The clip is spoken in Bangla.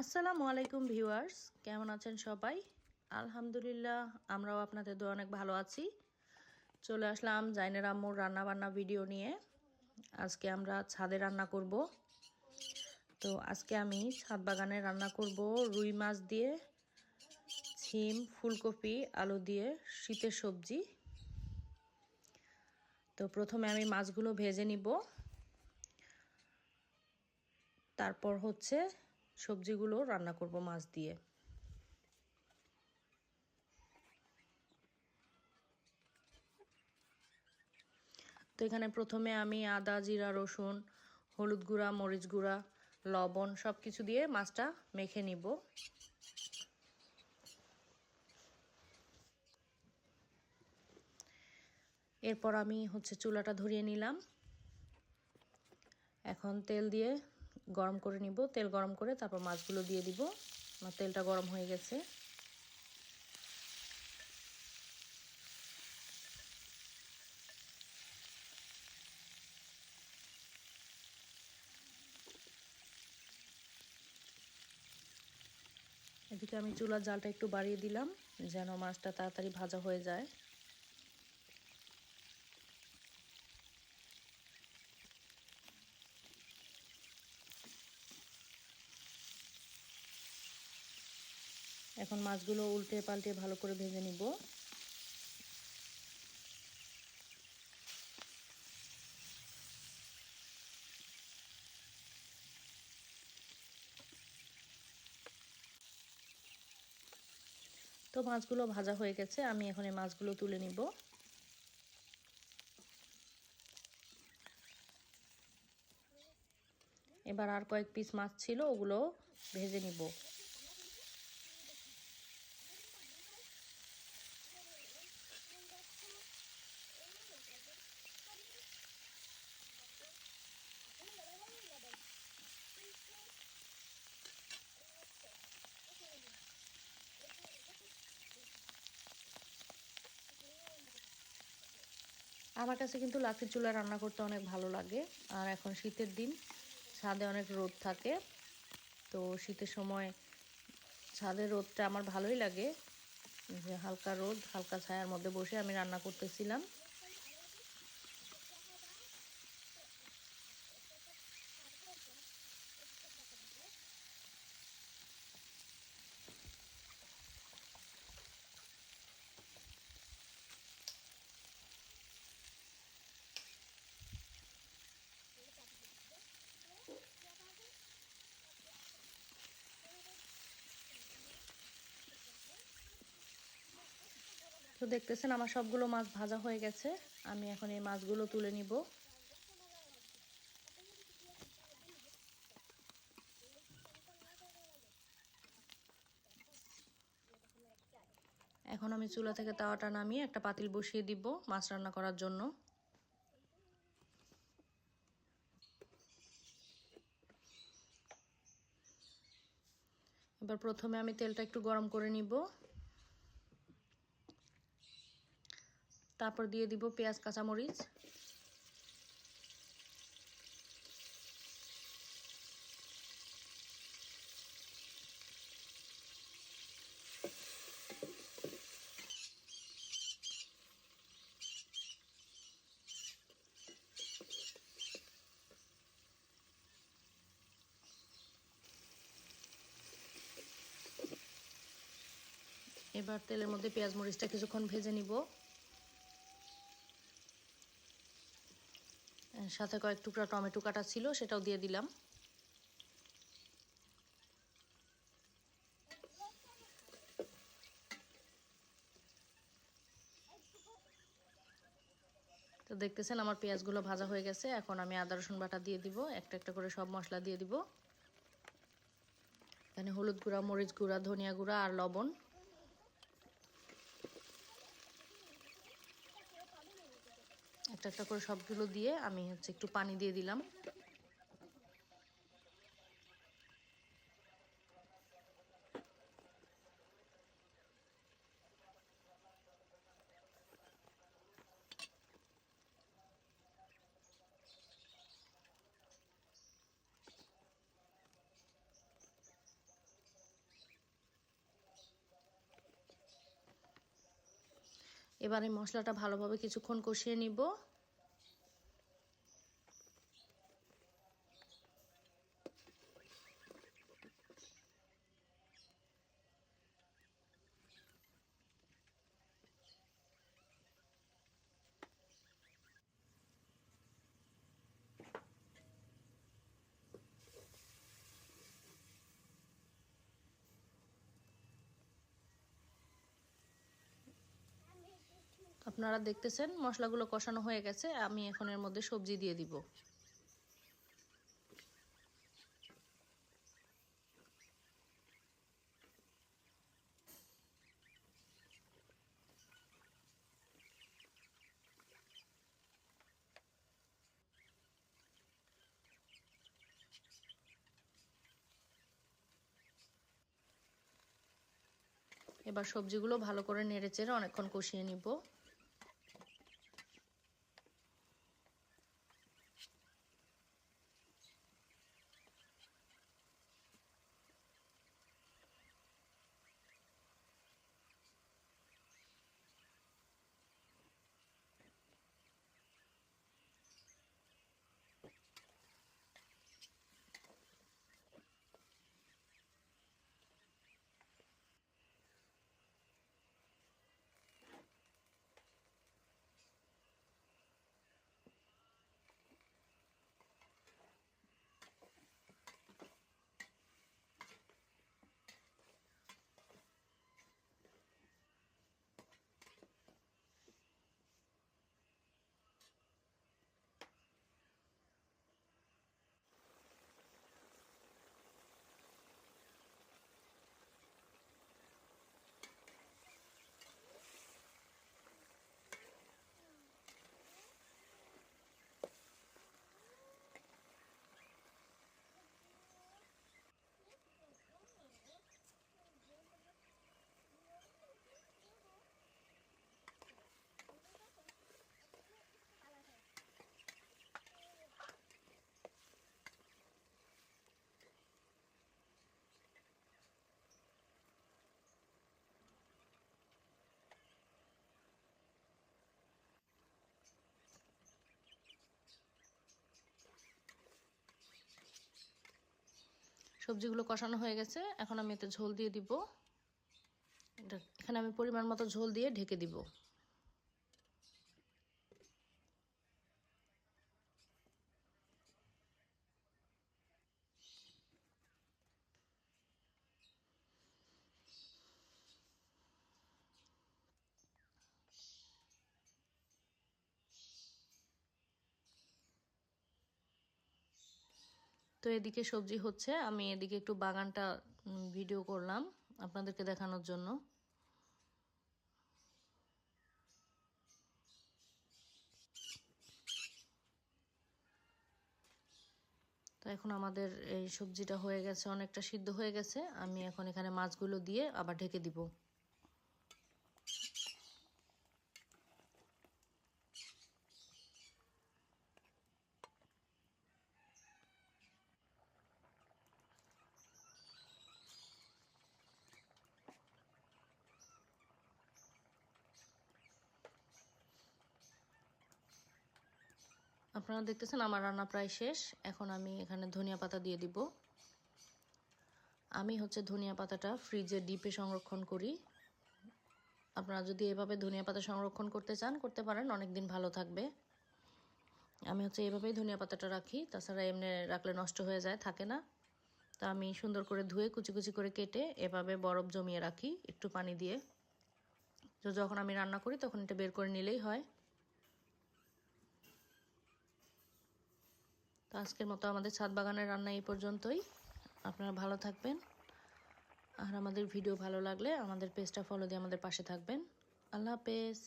আসসালামু আলাইকুম ভিউয়ার্স, কেমন আছেন সবাই? আলহামদুলিল্লাহ, আমরাও আপনাদের দোয়া অনেক ভালো আছি। চলে আসলাম জাইনের আম্মুর রান্না বান্না ভিডিও নিয়ে। আজকে আমরা ছাদে রান্না করব। তো আজকে আমি ছাদ বাগানে রান্না করব রুই মাছ দিয়ে, ছিম, ফুলকপি, আলু দিয়ে শীতের সবজি। তো প্রথমে আমি মাছগুলো ভেজে নিব। তারপর হচ্ছে সবজিগুলো রান্না করব মাছ দিয়ে। তো এখানে প্রথমে আমি আদা, জিরা, রসুন, হলুদ গুঁড়া, মরিচ গুঁড়া, লবণ সব কিছু দিয়ে মাছটা মেখে নিব। এরপর আমি হচ্ছে চুলাটা ধরিয়ে নিলাম। এখন তেল দিয়ে গরম করে নিব, তেল গরম করে তারপর মাছগুলো দিয়ে দিব। আমার তেলটা গরম হয়ে গেছে। এদিকে আমি চুলার জালটা একটু বাড়িয়ে দিলাম, যেন মাছটা তাড়াতাড়ি ভাজা হয়ে যায়। এখন মাছগুলো উল্টে পাল্টে ভালো করে ভেজে নিব। তো মাছগুলো ভাজা হয়ে গেছে, আমি এখন এই মাছগুলো তুলে নিব। এবার আর কয়েক পিস মাছ ছিল, ওগুলো ভেজে নিব। আমার কাছে কিন্তু লাকড়ির চুলায় রান্না করতে অনেক ভালো লাগে। আর এখন শীতের দিন, ছাদে অনেক রোদ থাকে। তো শীতের সময় ছাদের রোদটা আমার ভালোই লাগে। যে হালকা রোদ, হালকা ছায়ার মধ্যে বসে আমি রান্না করতেছিলাম। তো দেখতেছেন আমার সবগুলো মাছ ভাজা হয়ে গেছে। আমি এখন এই মাছগুলো তুলে নিব। এখন আমি চুলা থেকে তাওয়াটা নামিয়ে একটা পাতিল বসিয়ে দিব মাছ রান্না করার জন্য। এবার প্রথমে আমি তেলটা একটু গরম করে নিব। তারপর দিয়ে দিব পেঁয়াজ কাঁচামরিচ। এবার তেলের মধ্যে পেঁয়াজ মরিচটা কিছুক্ষণ ভেজে নিব। সাথে কয়েক টুকরা টমেটো কাটা ছিল, সেটাও দিয়ে দিলাম। তো দেখতেছেন আমার পেঁয়াজগুলো ভাজা হয়ে গেছে, এখন আমি আদা, রসুন বাটা দিয়ে দিব, একটা একটা করে সব মশলা দিয়ে দিব। এখানে হলুদ গুঁড়া, মরিচ গুঁড়া, ধনিয়া গুঁড়া আর লবণ। একটা একটা করে সবগুলো দিয়ে আমি হচ্ছে একটু পানি দিয়ে দিলাম। এবারে মশলাটা ভালোভাবে কিছুক্ষণ কষিয়ে নিব। আপনারা দেখতেছেন, মশলাগুলো কষানো হয়ে গেছে, আমি এখন এর মধ্যে সবজি দিয়ে দিব। এবার সবজিগুলো ভালো করে নেড়ে চেড়ে অনেকক্ষণ কষিয়ে নিব। সবজিগুলো কষানো হয়ে গেছে। এখন আমি এতে ঝোল দিয়ে দিব। এখানে আমি পরিমাণ মতো ঝোল দিয়ে ঢেকে দিব। তো এদিকে সবজি হচ্ছে, আমি এদিকে একটু বাগানটা ভিডিও করলাম আপনাদেরকে দেখানোর জন্য। তো এখন আমাদের এই সবজিটা হয়ে গেছে, অনেকটা সিদ্ধ হয়ে গেছে, আমি এখন এখানে মাছগুলো দিয়ে আবার ঢেকে দিব। আপনারা দেখতেছেন আমার রান্না প্রায় শেষ। এখন আমি এখানে ধনিয়া পাতা দিয়ে দিব। আমি হচ্ছে ধনিয়া পাতাটা ফ্রিজে ডিপে সংরক্ষণ করি। আপনারা যদি এভাবে ধনিয়া পাতা সংরক্ষণ করতে চান, করতে পারেন অনেক দিন ভালো থাকবে। আমি হচ্ছে এভাবেই ধনিয়া পাতাটা রাখি। তাছাড়া এমনি রাখলে নষ্ট হয়ে যায়, থাকে না। তা আমি সুন্দর করে ধুয়ে কুচি কুচি করে কেটে এভাবে বরফ জমিয়ে রাখি একটু পানি দিয়ে। তো যখন আমি রান্না করি, তখন এটা বের করে নিলেই হয়। তো আজকের মতো আমাদের ছাদ বাগানের রান্না এই পর্যন্তই। আপনারা ভালো থাকবেন। আর আমাদের ভিডিও ভালো লাগলে আমাদের পেজটা ফলো দিয়ে আমাদের পাশে থাকবেন। আল্লাহ হাফেজ।